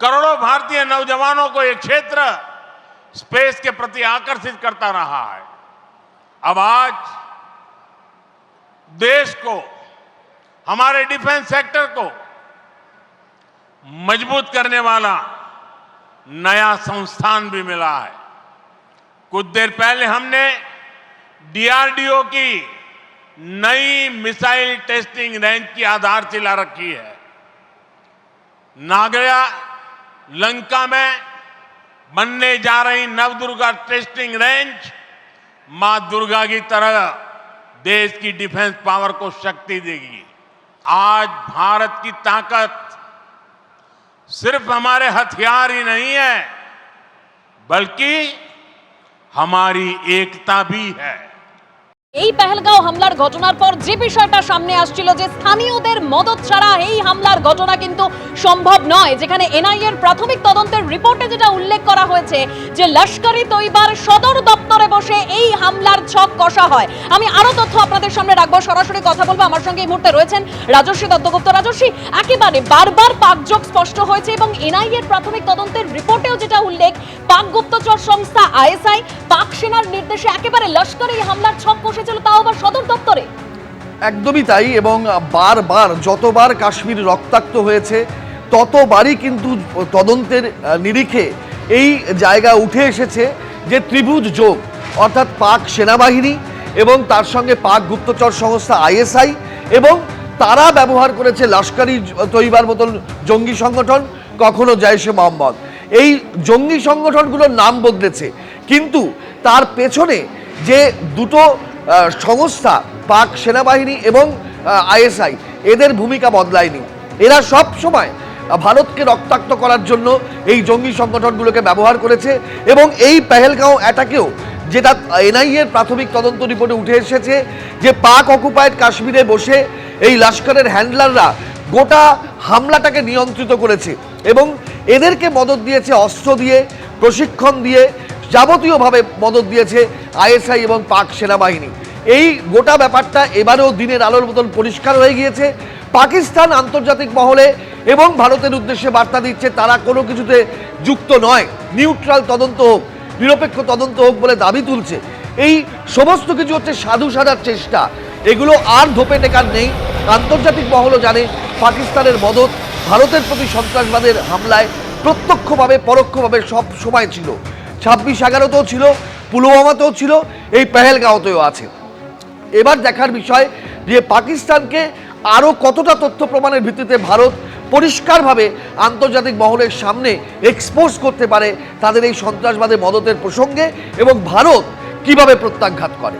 करोड़ों भारतीय नौजवानों को ये क्षेत्र स्पेस के प्रति आकर्षित करता रहा है। अब आज देश को, हमारे डिफेंस सेक्टर को मज़बूत करने वाला नया संस्थान भी मिला है। कुछ देर पहले हमने डीआरडीओ की नई मिसाइल टेस्टिंग रेंज की आधारशिला रखी है। नागया लंका में बनने जा रही नवदुर्गा टेस्टिंग रेंज, माँ दुर्गा की तरह देश की डिफेंस पावर को शक्ति देगी। आज भारत की ताकत सिर्फ़ हमारे हथियार ही नहीं है, बल्कि हमारी एकता भी है। এই পেহেলগাঁও হামলার ঘটনার পর যে বিষয়টা সামনে আসছিল যে স্থানীয়দের মদত ছাড়া এই হামলার ঘটনা কিন্তু সম্ভব নয়, যেখানে এনআইএর প্রাথমিক তদন্তের রিপোর্টে যেটা উল্লেখ করা হয়েছে যে লস্করি তৈবার সদর দপ্তরে বসে এই হামলার ছক কষা হয়। আমি আরও তথ্য আপনাদের সামনে রাখব, সরাসরি কথা বলব। আমার সঙ্গে এই মুহূর্তে রয়েছেন রাজস্বী দত্তগুপ্ত। রাজস্বী একেবারে বারবার পাকযোগ স্পষ্ট হয়েছে এবং এনআইএর প্রাথমিক তদন্তের রিপোর্টেও যেটা উল্লেখ পাক গুপ্তচর সংস্থা আইএসআই, পাক সেনার নির্দেশে একেবারে লস্কর এই হামলার ছক কষেছিল তাও আবার সদর দপ্তরে? একদমই তাই, এবং বারবার, যতবার কাশ্মীর রক্তাক্ত হয়েছে, ততবারই কিন্তু তদন্তের নিরিখে এই জায়গা উঠে এসেছে যে ত্রিভুজ যোগ, অর্থাৎ পাক সেনাবাহিনী এবং তার সঙ্গে পাক গুপ্তচর সংস্থা আইএসআই এবং তারা ব্যবহার করেছে লস্করি তৈবার মতন জঙ্গি সংগঠন, কখনো জৈশে মোহাম্মদ। এই জঙ্গি সংগঠনগুলোর নাম বদলেছে, কিন্তু তার পেছনে যে দুটো সংস্থা, পাক সেনাবাহিনী এবং আইএসআই, এদের ভূমিকা বদলায়নি। এরা সব সময় ভারতকে রক্তাক্ত করার জন্য এই জঙ্গি সংগঠনগুলোকে ব্যবহার করেছে এবং এই পেহেলগাঁও অ্যাটাকেও যেটা এনআইএর প্রাথমিক তদন্ত রিপোর্টে উঠে এসেছে যে পাক অকুপায়েড কাশ্মীরে বসে এই লস্করের হ্যান্ডলাররা গোটা হামলাটাকে নিয়ন্ত্রিত করেছে এবং এদেরকে মদত দিয়েছে অস্ত্র দিয়ে, প্রশিক্ষণ দিয়ে, যাবতীয়ভাবে মদত দিয়েছে আইএসআই এবং পাক সেনাবাহিনী। এই গোটা ব্যাপারটা এবারেও দিনের আলোর মতন পরিষ্কার হয়ে গিয়েছে। পাকিস্তান আন্তর্জাতিক মহলে এবং ভারতের উদ্দেশ্যে বার্তা দিচ্ছে, তারা কোনো কিছুতে যুক্ত নয়। নিউট্রাল তদন্ত হোক, নিরপেক্ষ তদন্ত হোক বলে দাবি তুলছে। এই সমস্ত কিছু হচ্ছে সাধু সাধার চেষ্টা। এগুলো আর ধোপে টেকার নেই। আন্তর্জাতিক মহলও জানে, পাকিস্তানের মদত, ভারতের প্রতি সন্ত্রাসবাদের হামলায় প্রত্যক্ষভাবে, পরোক্ষভাবে সব সময় ছিল। ছাব্বিশ এগারোতেও ছিল, পুলওয়ামাতেও ছিল, এই পেহেলগাঁওতেও আছে। এবার দেখার বিষয় যে পাকিস্তানকে আরও কতটা তথ্য প্রমাণের ভিত্তিতে ভারত পরিষ্কারভাবে আন্তর্জাতিক মহলের সামনে এক্সপোজ করতে পারে তাদের এই সন্ত্রাসবাদের মদতের প্রসঙ্গে এবং ভারত কীভাবে প্রত্যাঘাত করে।